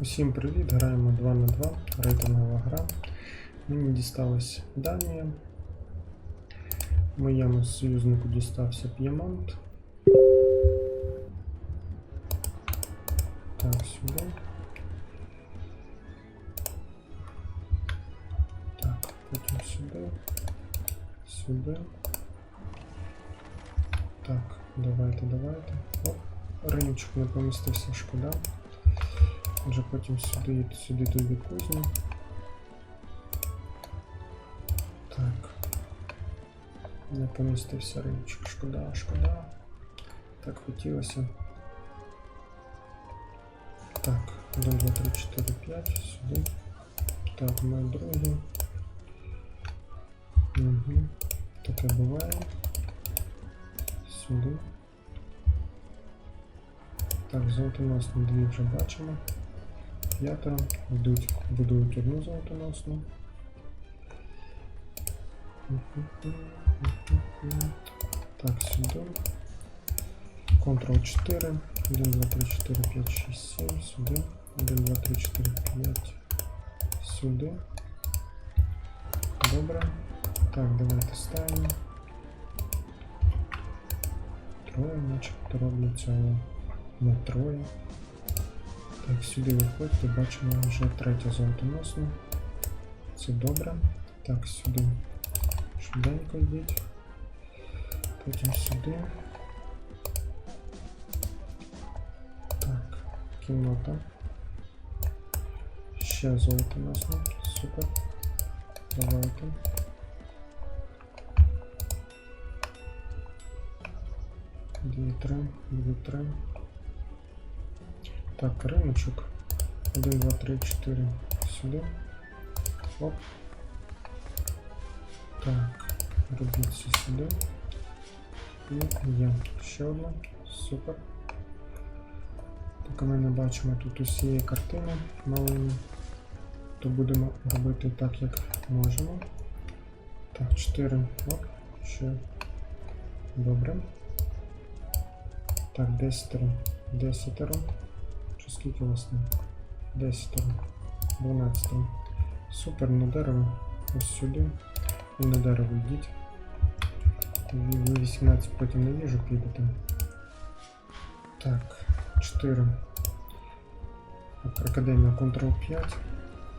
Усім привіт! Граємо 2 на 2 рейтингова гра. Мені дісталась Данія. Моєму союзнику дістався П'ємонт. Так, сюди. Так, потім сюди. Сюди. Так, давайте, давайте. Оп, риночок не помістився, шкода. Вже потім сюди, сюди туди кузню. Так. Не помістився ринчик. Шкода, шкода. Так хотілося. Так, 1, 2, 3, 4, 5, сюди. Так, ми другі. Угу. Таке буває. Сюди. Так, золотоносні дві вже бачимо. П'ятеро. Йдуть, будують одну золотоносну. Так, сюди. Ctrl 4. 1, 2, 3, 4, 5, 6, 7. Сюди. 1, 2, 3, 4, 5. Сюди. Добре. Так, давайте ставимо. Троє, начебто робляться, але не троє. Так, сюди виходьте, бачимо вже третя золотоносна. Це добре. Так, сюди швиденько йдіть. Потім сюди. Так, кімната. Ще золотоносна. Супер. Давайте. Дві, три, дві, три. Так, риночок. 1, 2, 3, 4. Сюди. Оп. Так, робіть це сюди. І є. Ще одна. Супер. Поки ми не бачимо тут усієї картини малої, то будемо робити так, як можемо. Так, 4. Оп. Ще. Добре. Так, 10. 10. Чи скільки у вас там? 10, 12. Супер на дерево. Ось сюди. І на дерево йдіть. Ви ви 18 потім на їжу підете. Так, 4. Так, Академія Ctrl 5.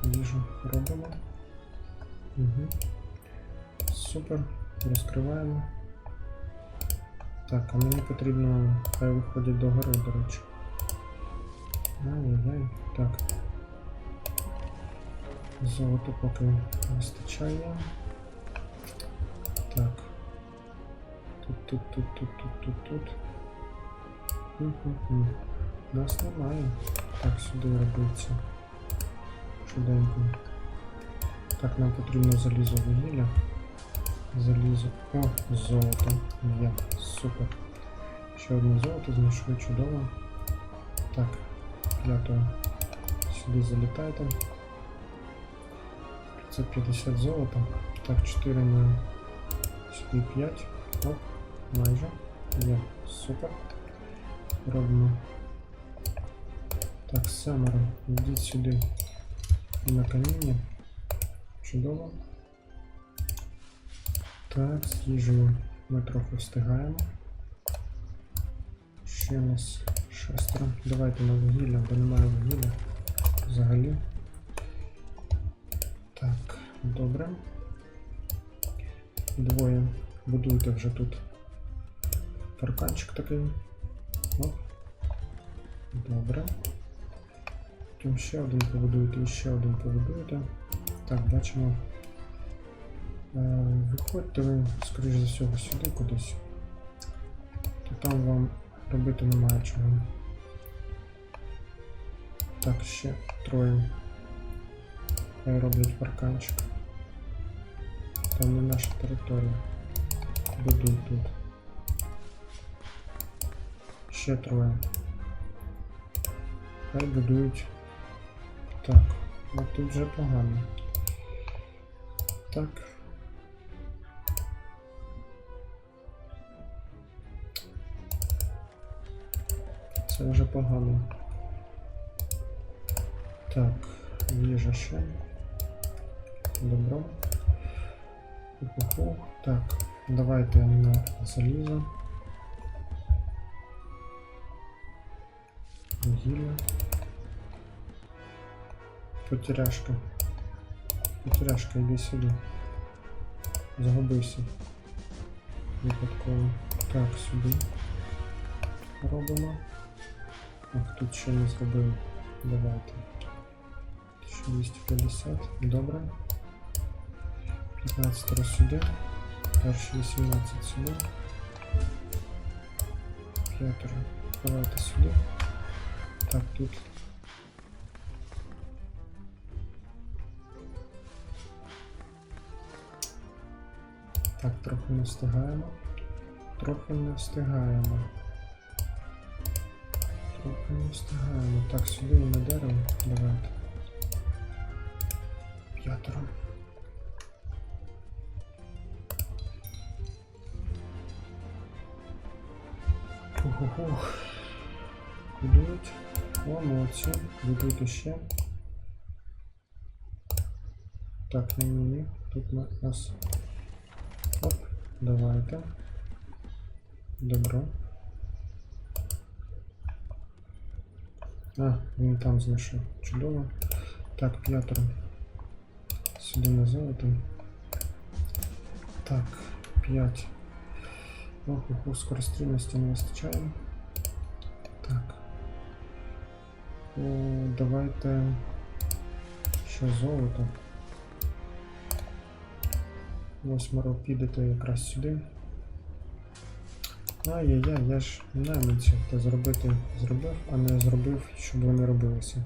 Їжу робимо. Угу. Супер. Розкриваємо. Так, а мені потрібно хай виходять до гори, до речі. Ай-яй-яй. Так. Золото поки вистачає. Так. Тут, тут, тут, тут, тут, тут, тут. Хм-хм-хм. Нас немає. Так, сюди робиться. Чуденько. Так, нам потрібно залізо вугілля. Залізо. О, золото. Є. Супер. Ще одне золото знайшли чудово. Так, п'ятого сюди залітайте. 550 золота. Так, 4 на сюди 5. Оп, майже. Є, супер. Робимо. Так, семеро. Йдіть сюди на каміння. Чудово. Так, з їжею ми трохи встигаємо. Ще у нас шестеро. Давайте на вугілля, бо немає вугілля взагалі. Так, добре. Двоє. Будуйте вже тут парканчик такий. Оп. Добре. Потім ще один побудуєте ще один побудуєте. Так, бачимо. Е, Виходьте ви, скоріш за всього, сюди кудись. То там вам робити немає чого. Так, ще троє. Хай роблять парканчик. Там не наша територія. Будуй тут. Ще троє. Хай будують. Так, а тут вже погано. Так. Це вже погано. Так, їжа ще. Добро. Так, давайте на залізо. Вугілля. Потеряшка. Потеряшка, йди сюди. Загубився. Випадково. Так, сюди. Робимо. Ах, тут ще не зробив. Давайте. 1250. Добре. 15 раз сюди. Перші 18 сюди. П'ятеро. Давайте сюди. Так, тут. Так, трохи не встигаємо. Трохи не встигаємо. Не встигаємо. Так, сюди і на дерево. Давайте. П'ятеро. Фух-фух. Будують. О, молодці. Будуйте ще. Так, ні, ні, ні. Тут на нас. Оп, давайте. Добро. А, він там знайшов. Чудово. Так, п'ятеро. Сюди на золото. Так, 5. Ох, ох, скорострільності не вистачає. Так. О, давайте ще золото. Восьмеро підете якраз сюди. Ай-яй-яй, я ж найманців та зробити зробив, а не зробив, щоб вони робилися.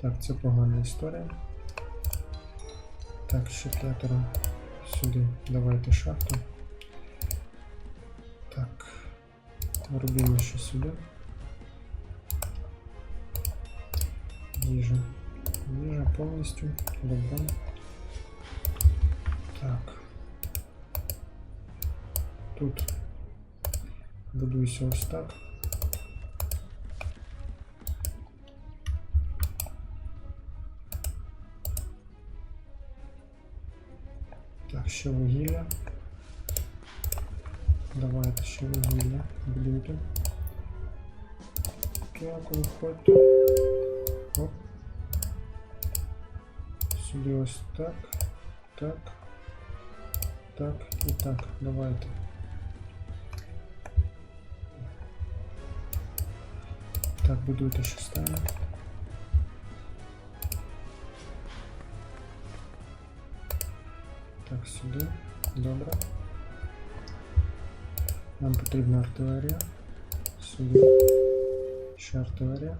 Так, це погана історія. Так, ще п'ятеро сюди. Давайте шахту. Так. Робимо ще сюди. Їжа. Їжа повністю. Добре. Так. Тут будуйся ось так. Так, ще вугілля. Давайте ще вугілля будуйте. Так, виходьте. Оп. Сюди ось так. Так. Так і так. Давайте. Так, будуйте шестами. Так, сюди. Добре. Нам потрібна артилерія. Сюди. Ще артилерія.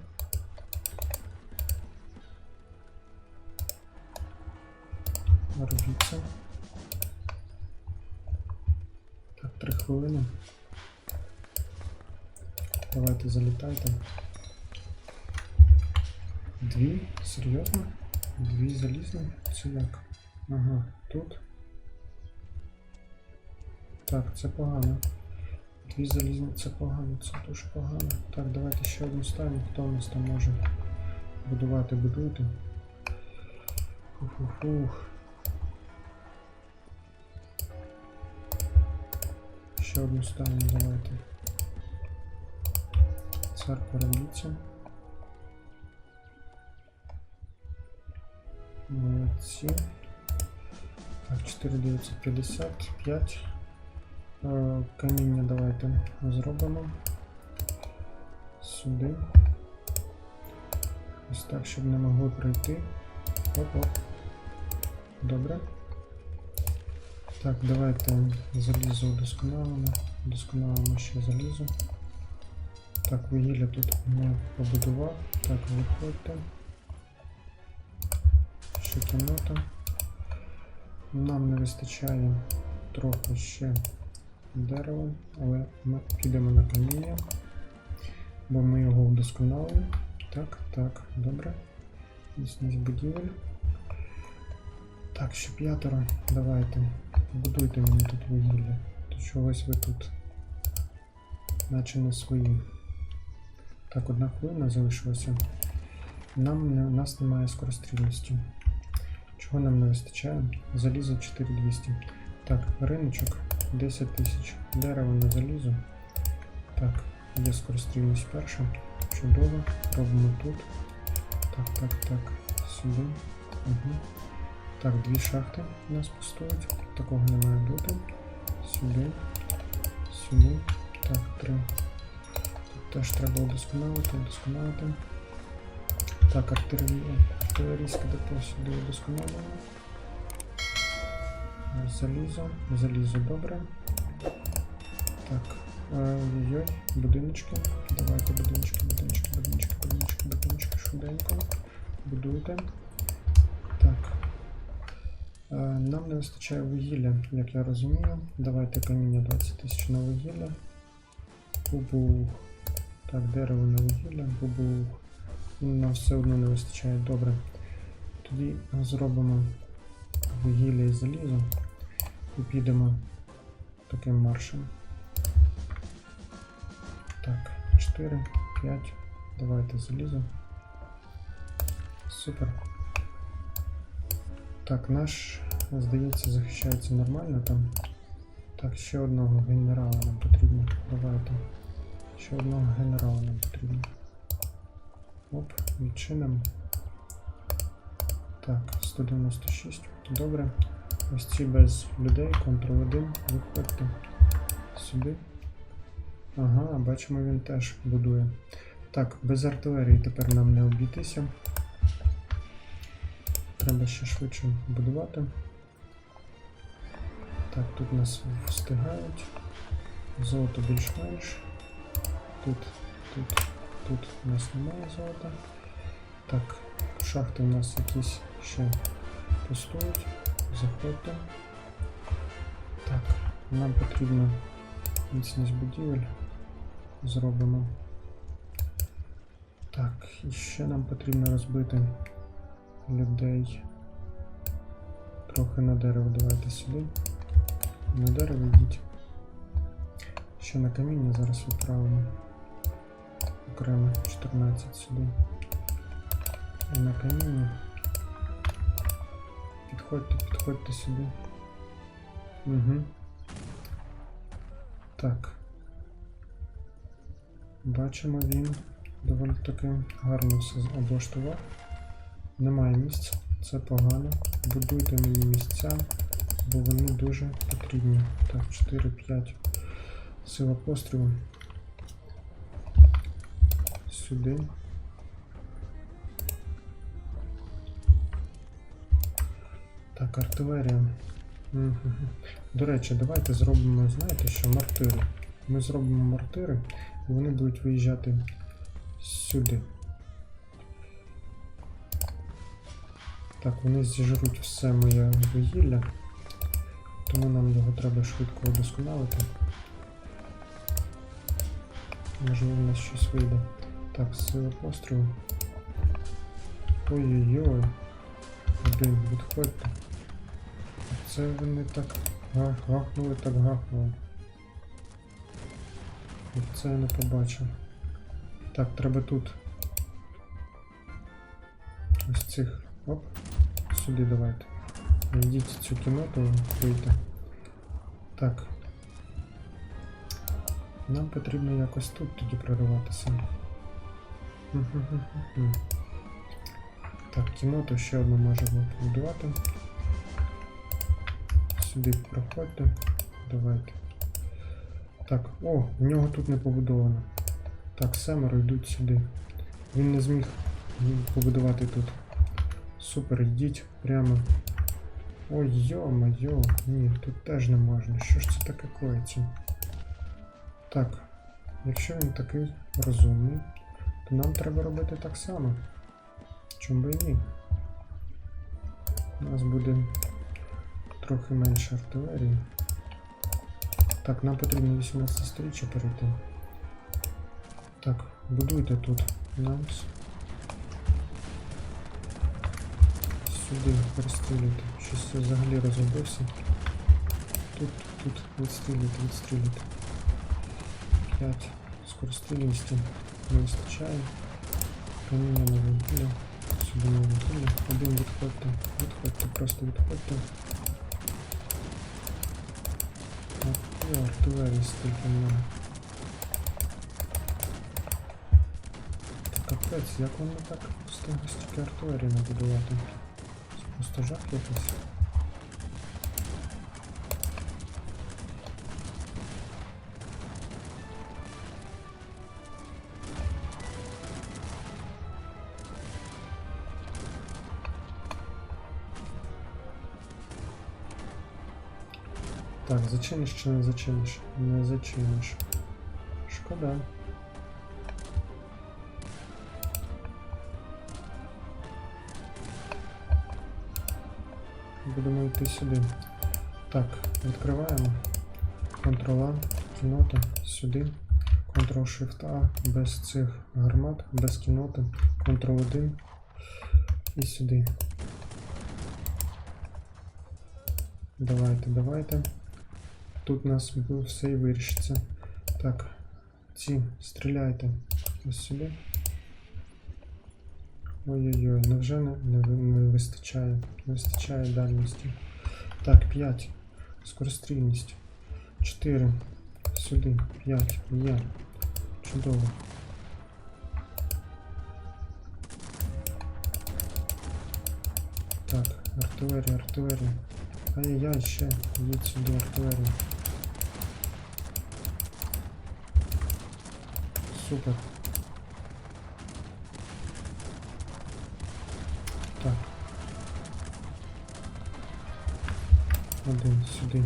Робіть це. Так, три хвилини. Давайте залітайте. Дві? Серйозно? Дві залізні? Це як? Ага, тут. Так, це погано. Дві залізні, це погано, це дуже погано. Так, давайте ще одну ставимо. Хто у нас там може будувати, будуйте. Фух-фух-фух. Ще одну ставимо, давайте. Церква робіться. Молодці. Так, 4955. Е, Каміння давайте зробимо. Сюди. Ось так, щоб не могли пройти. Оп-оп. Добре. Так, давайте залізо удосконалимо. Удосконалимо ще залізо. Так, вугілля тут не побудував. Так, виходьте. Ще кімната. Нам не вистачає трохи ще дерева, але ми підемо на каміння, бо ми його вдосконалили. Так, так, добре. Міцність будівель. Так, ще п'ятеро. Давайте. Будуйте мені тут вугілля. То чогось ви тут. Наче не свої. Так, одна хвилина залишилася. Нам у нас немає скорострільності. Чого нам не вистачає? Залізо 4200. Так, риночок 10 тисяч. Дерево на залізо. Так, є скорострільність перша. Чудово. Робимо тут. Так, так, так. Сюди. Угу. Так, дві шахти у нас пустують. Такого не має бути. Сюди. Сюди. Так, три. Тут теж треба удосконалити, удосконалити. Так, артилерія, артилерійське депо сюди удосконалено. Залізо, залізо добре. Так, е, ой-ой, будиночки. Давайте будиночки, будиночки, будиночки, будиночки, будиночки, швиденько. Будуйте. Так. Е, Нам не вистачає вугілля, як я розумію. Давайте каміння 20 тисяч на вугілля. Бубух. Так, дерево на вугілля, бубух. Нам все одно не вистачає. Добре. Тоді зробимо вугілля і залізо і підемо таким маршем. Так, 4, 5. Давайте залізо. Супер. Так, наш, здається, захищається нормально там. Так, ще одного генерала нам потрібно. Давайте. Ще одного генерала нам потрібно. Оп, відчинимо. Так, 196. Добре. Ось ці без людей, Ctrl-1, виходьте сюди. Ага, бачимо, він теж будує. Так, без артилерії тепер нам не обійтися. Треба ще швидше будувати. Так, тут нас встигають. Золото більш-менш. Тут, тут, тут у нас немає золота. Так, шахти у нас якісь ще пустують. Заходьте. Так, нам потрібно міцність будівель. Зробимо. Так, і ще нам потрібно розбити людей. Трохи на дерево давайте сюди. На дерево йдіть. Ще на каміння зараз відправимо. Окремо 14 сюди. І на каміння. Підходьте, підходьте сюди. Угу. Так. Бачимо, він доволі таки гарно все облаштував. Немає місця, це погано. Будуйте мені місця, бо вони дуже потрібні. Так, 4-5. Сила пострілу. Сюди. Так, артилерія. Мгм. До речі, давайте зробимо, знаєте що, мортири. Ми зробимо мортири, і вони будуть виїжджати сюди. Так, вони зіжруть все моє вугілля, тому нам його треба швидко удосконалити. Можливо, у нас щось вийде. Так, сила пострілу. Ой-ой-ой. Один, відходьте. Це вони так гахнули, так гахнули. Це я не побачив. Так, треба тут. Ось цих. Оп. Сюди давайте. Йдіть цю кімнату, вийти. Так. Нам потрібно якось тут тоді прориватися. Так, кімнату ще одну можемо побудувати. Сюди проходьте. Давайте. Так, о, в нього тут не побудовано. Так, семеро йдуть сюди. Він не зміг побудувати тут. Супер, йдіть прямо. Ой, йо-моє, ні, тут теж не можна. Що ж це таке коїться? Так, якщо він такий розумний, то нам треба робити так само. Чому би і ні? У нас буде трохи менше артилерії. Так, нам потрібно 18 сторіччя перейти. Так, будуйте тут. Нам сюди перестрілюйте. Щось я взагалі розробився. Тут, тут, відстрілюйте, відстрілюйте. 5. Скорострільності не вистачає. Каміння на вугілля. один, відходьте. Відходьте, просто відходьте. О, артилерії стільки много. Та капець, як вони так встигли стільки артилерії набудувати? Це просто жах якийсь. Зачиниш чи не зачиниш? Не зачиниш. Шкода. Будемо йти сюди. Так, відкриваємо. Ctrl-A, кінота, сюди. Ctrl-Shift-A, без цих гармат, без кіноти. Ctrl-1 і сюди. Давайте, давайте. Тут у нас все і вирішиться. Так, ці стріляйте ось сюди. Ой-ой-ой, невже не, не, ви- не вистачає? Не вистачає дальності. Так, 5. Скорострільність. 4. Сюди. 5. Є. Чудово. Так, артилерія, артилерія. Ай-яй-яй, ще. Їдь сюди артилерія. Супер. Так. Один сюди.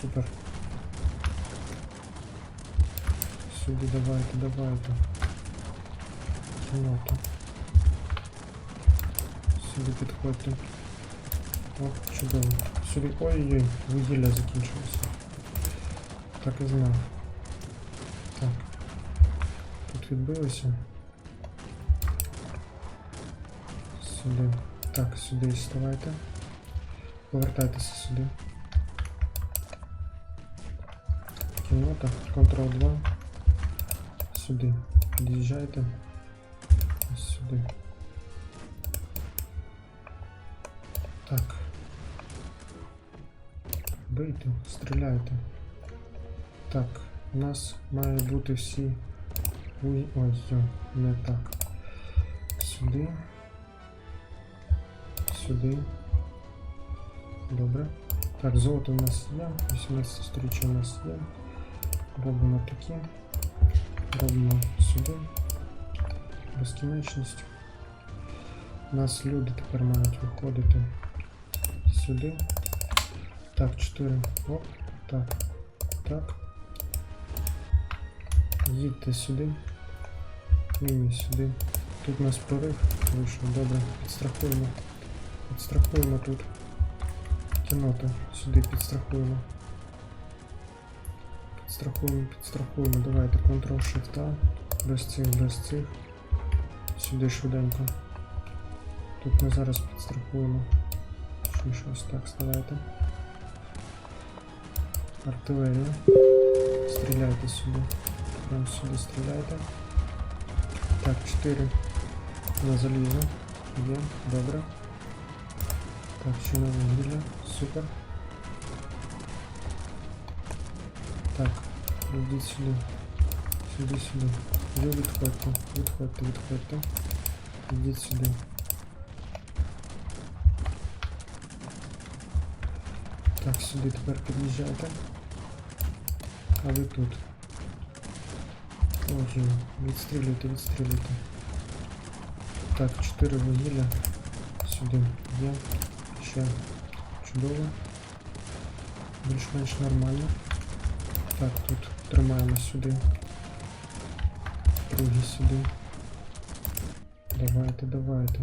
Супер. Сюди давайте, давайте. Кімнату. Сюди підходьте. О, чудово. Сюди. Ой-ой-ой, вугілля закінчилося. Так і знав. Так. Тут відбилося. Сюди. Так, сюди ставайте. Повертайтеся сюди. Кімната, Ctrl 2. Сюди. Під'їжджайте. Ось сюди. Так. Бийте, стріляйте. Так, у нас має бути всі. Ой, йо, не так. Сюди. Сюди. Добре. Так, золото у нас є. 18 сторіччя у нас є. Робимо такі. Робимо сюди. Безкінечність. У нас люди тепер мають виходити сюди. Так, 4. Оп. Так. Так. Їдьте сюди. Міні сюди. Тут у нас прорив вийшов. Добре. Підстрахуємо. Підстрахуємо тут. Кінота. Сюди підстрахуємо. Підстрахуємо, підстрахуємо. Давайте Ctrl-Shift-A. Без цих, без цих. Сюди швиденько. Тут ми зараз підстрахуємо. Ще щось так ставайте. Артилерія. Стріляйте сюди. Прям сюди стріляйте. Так, 4 на залізо. Є, добре. Так, ще на вугілля. Супер. Так, йдіть сюди. Сюди, сюди. Ви відходьте, відходьте, відходьте. Йдіть сюди. Так, сюди тепер під'їжджайте. А ви тут. Ой, відстрілюйте, відстрілюйте. Так, 4 вугілля. Сюди є. Ще чудово. Більш-менш нормально. Так, тут тримаємо сюди. Другі сюди. Давайте, давайте.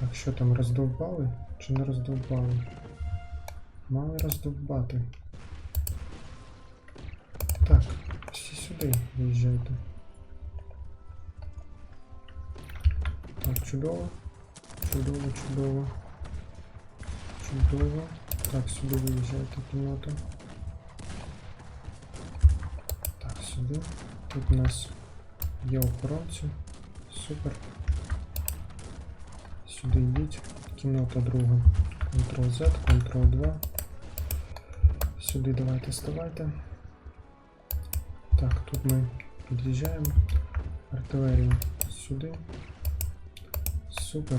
Так, що там, роздовбали? Чи не роздовбали? Мали роздовбати. Так, сюди виїжджайте. Так, чудово. Чудово, чудово. Чудово. Так, сюди виїжджайте кімнату. Так, сюди. Тут у нас Є охоронці. Супер. Сюди йдіть. Кімната друга. Ctrl-Z, Ctrl-2. Сюди давайте ставайте. Так, тут ми під'їжджаємо. Артилерія сюди. Супер.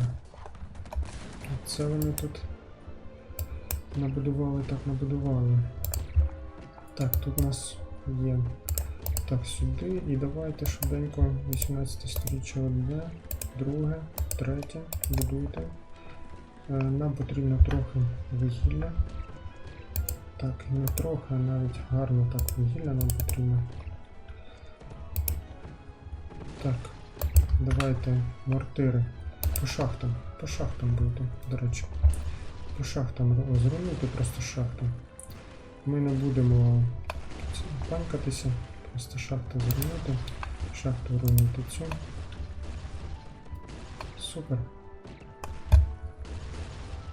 Це вони тут набудували, так набудували. Так, тут у нас є. Так, сюди. І давайте швиденько 18 сторіччя одне, друге, третє. Будуйте. Е, Нам потрібно трохи вугілля. Так, не трохи, а навіть гарно так вугілля нам потрібно. Так, давайте мортири. По шахтам. По шахтам будете, до речі. По шахтам зруйнуйте просто шахту. Ми не будемо панькатися, просто шахту зруйнуйте. Шахту руйнуйте цю. Супер.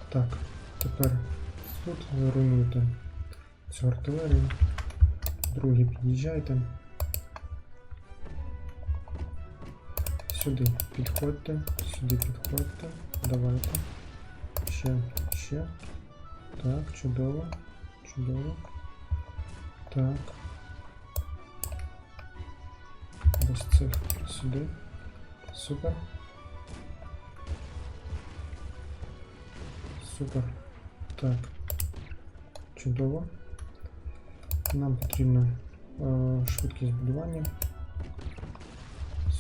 Так, тепер тут руйнуйте цю артилерію. Другі під'їжджайте. Сюди підходьте, сюди підходьте. Давайте. Ще, ще. Так, чудово. Чудово. Так. Ось цих сюди. Супер. Супер. Так. Чудово. Нам потрібна е, швидкість будування.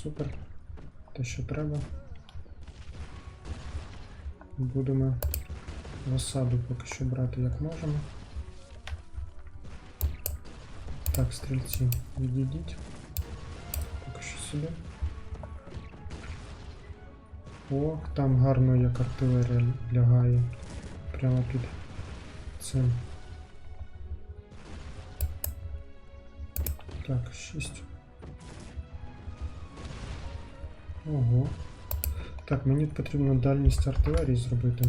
Супер. Те, що треба. Будемо осаду поки що брати як можемо. Так, стрільці, відійдіть. Поки що сюди. О, там гарно як артилерія лягає. Прямо під цим. Так, 6. Ого. Так, мені потрібно дальність артилерії зробити.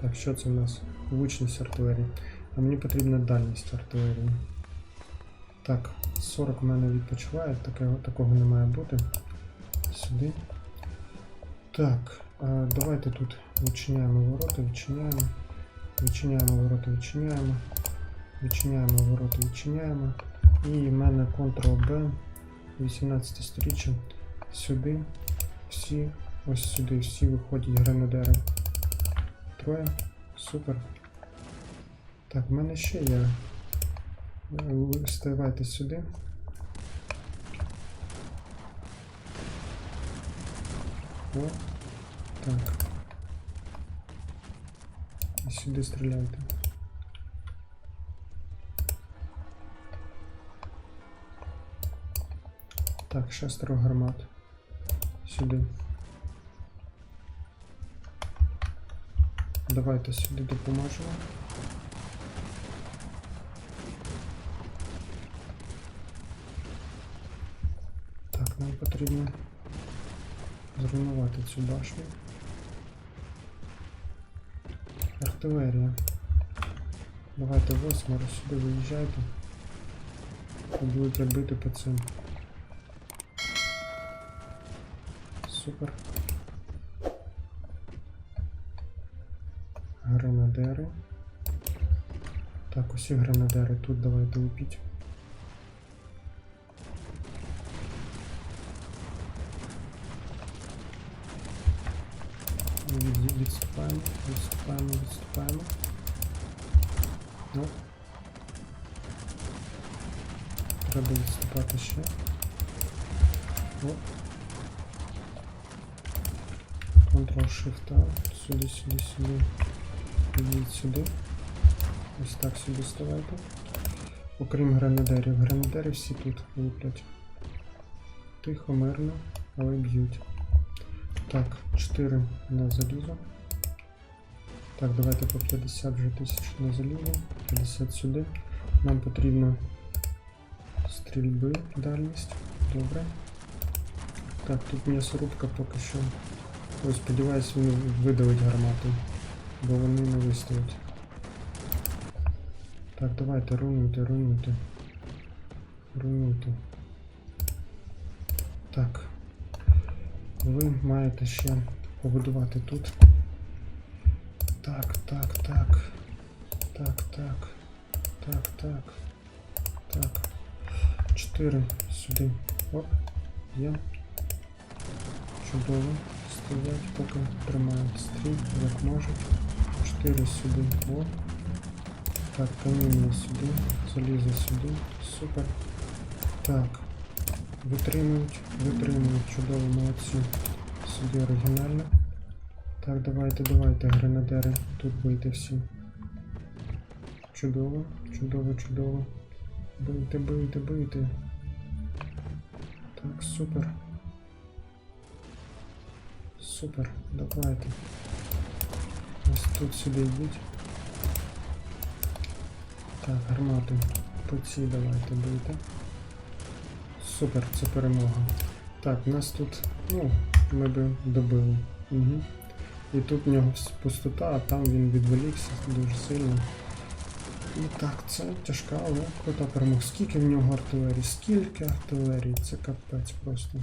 Так, що це в нас? Влучність артилерії. А мені потрібна дальність артилерії. Так, 40 в мене відпочиває, такого, такого не має бути. Сюди. Так, а, давайте тут відчиняємо ворота, відчиняємо. Відчиняємо ворота, відчиняємо. Відчиняємо ворота, відчиняємо. І в мене Ctrl-B 18 сторіччя. Сюди. Всі. Ось сюди. Всі виходять гренадери. Троє. Супер. Так, в мене ще є. Е, ви Ставайте сюди. О, так. І сюди стріляйте. Так, шестеро гармат. Сюди. Давайте сюди допоможемо. Так, нам потрібно зруйнувати цю башню. Артилерія. Давайте восьмеро сюди виїжджайте. Будете бити по цим. Супер. Гренадери. Так, усі гренадери тут давайте лупіть. Від- Відступаємо, відступаємо, відступаємо. Ну. Треба відступати ще. О. Ctrl-Shift, сюди, сюди, сюди. Йдіть сюди. Ось так сюди ставайте. Окрім гренадерів. Гренадери всі тут луплять. Тихо, мирно, але б'ють. Так, 4 на залізо. Так, давайте по 50 вже тисяч на залізо. 50 сюди. Нам потрібно стрільби, дальність. Добре. Так, тут м'ясорубка поки що. Ось, сподіваюсь, він видавить гармату, бо вони не вистоять. Так, давайте руйнуйте, руйнуйте. Руйнуйте. Так. Ви маєте ще побудувати тут. Так, так, так. Так, так. Так, так. Так. Чотири сюди. Оп. Є. Чудово. Стоять, поки тримають стрій, як можуть. Чотири сюди. Оп. Так, каміння сюди. Залізо сюди. Супер. Так. Витримують, витримують. Чудово, молодці. Сюди оригінально. Так, давайте, давайте, гренадери. Тут бийте всі. Чудово, чудово, чудово. Бийте, бийте, бийте. Так, супер. Супер, давайте. Ось тут сюди йдіть. Так, гармати. По цій давайте бийте. Супер, це перемога. Так, нас тут, ну, ми би добили. Угу. І тут в нього пустота, а там він відволікся дуже сильно. І так, це тяжка, але крута перемога. Скільки в нього артилерії? Скільки артилерії? Це капець просто.